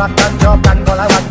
รักกันชอบกันก็หลายวัน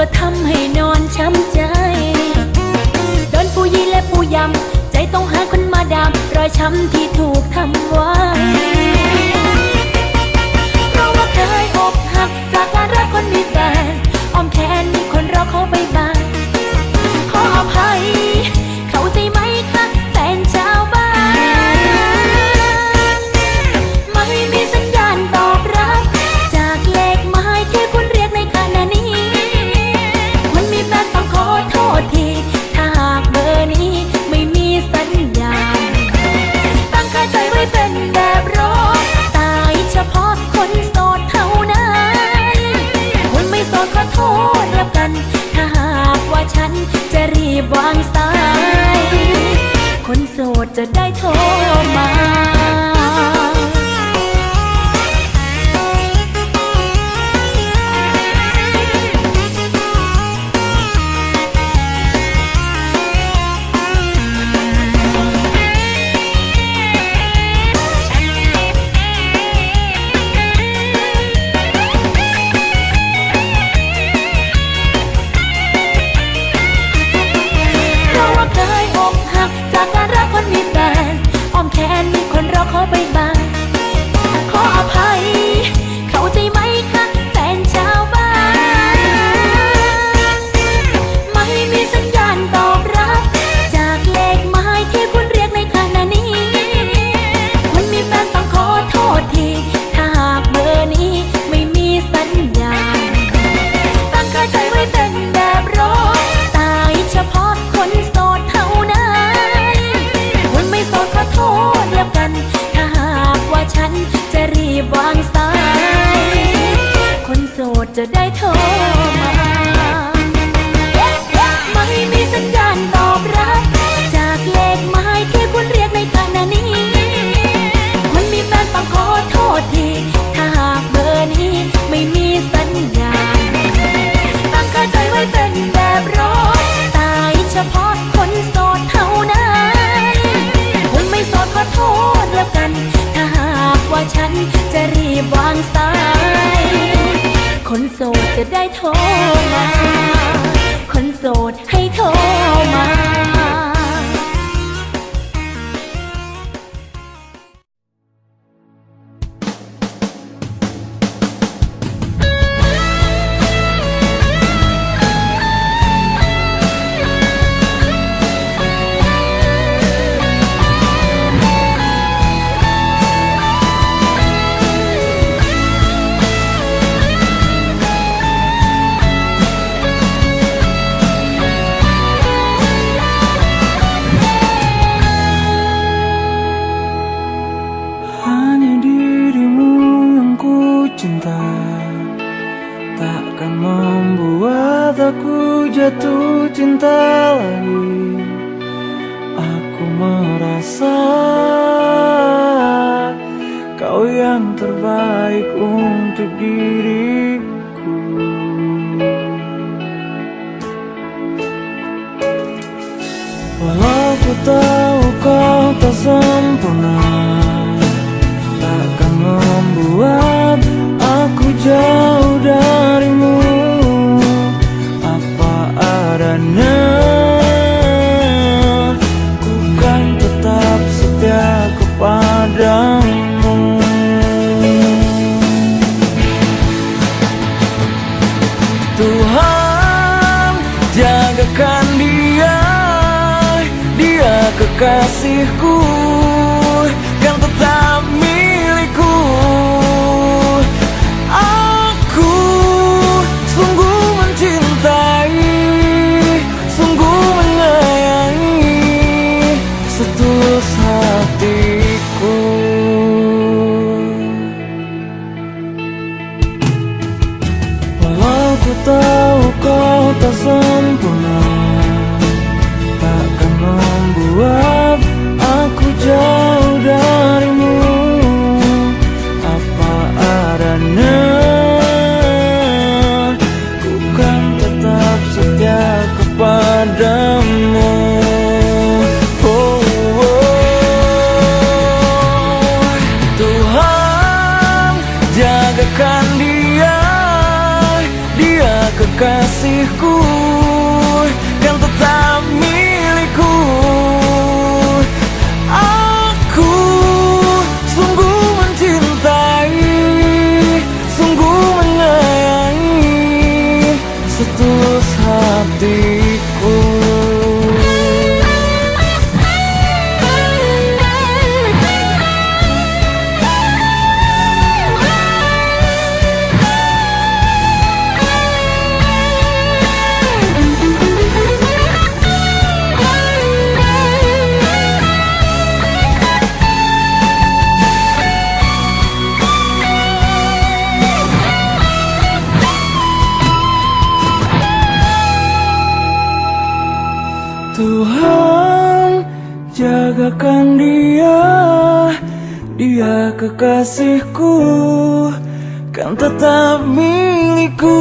ราะทำให้นอนช้ำใจโดนผู้ยีและผู้ยำ ใจต้องหาคนมาดามรอยช้ำที่ถูกทำไว้ ฉันจะรีบวางสาย คนโสดจะได้โทรมา คนโสดให้โทรมา kekasihku. top. Kekasihku Kan tetap milikku